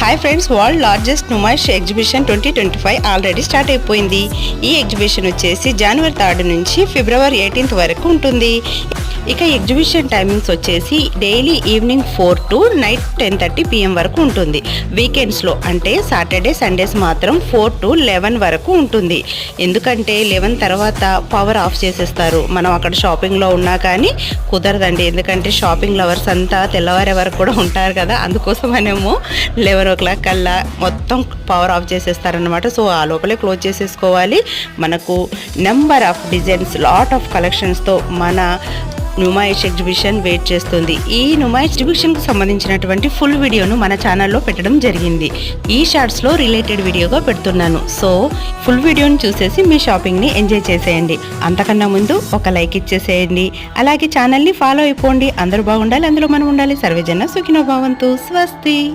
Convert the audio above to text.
Hi friends world largest Numaish exhibition twenty twenty five already start అయిపోయింది. ఈ exhibition వచ్చేసి జనవరి third నుంచి ఫిబ్రవరి eighteenth వరకు ఉంటుంది. ఇక ఎగ్జిబిషన్ టైమింగ్స్ వచ్చేసి daily evening four to night ten thirty PM వరకు ఉంటుంది. వీకెండ్స్లో అంటే సాటర్డే సండేస్ మాత్రం ఫోర్ టు లెవెన్ వరకు ఉంటుంది. ఎందుకంటే లెవెన్ తర్వాత పవర్ ఆఫ్ చేసేస్తారు. మనం అక్కడ షాపింగ్లో ఉన్నా కానీ కుదరదండి. ఎందుకంటే షాపింగ్ లవర్స్ అంతా తెల్లవారే వరకు కూడా ఉంటారు కదా. అందుకోసమనేమో లెవెన్ ఓ క్లాక్ కల్లా మొత్తం పవర్ ఆఫ్ చేసేస్తారనమాట సో ఆ లోపలే క్లోజ్ చేసేసుకోవాలి. మనకు number of designs lot of కలెక్షన్స్తో మన నుమాయిష్ ఎగ్జిబిషన్ వెయిట్ చేస్తుంది. ఈ నుమాయిష్ ఎగ్జిబిషన్కి సంబంధించినటువంటి ఫుల్ వీడియోను మన ఛానల్లో పెట్టడం జరిగింది. ఈ షార్ట్స్లో రిలేటెడ్ వీడియోగా పెడుతున్నాను. సో ఫుల్ వీడియోని చూసేసి మీ షాపింగ్ని ఎంజాయ్ చేసేయండి. అంతకన్నా ముందు ఒక లైక్ ఇచ్చేసేయండి. అలాగే ఛానల్ని ఫాలో అయిపోండి. అందరూ బాగుండాలి. అందులో మనం ఉండాలి. సర్వజన సుఖినో భావంతు. స్వస్తి.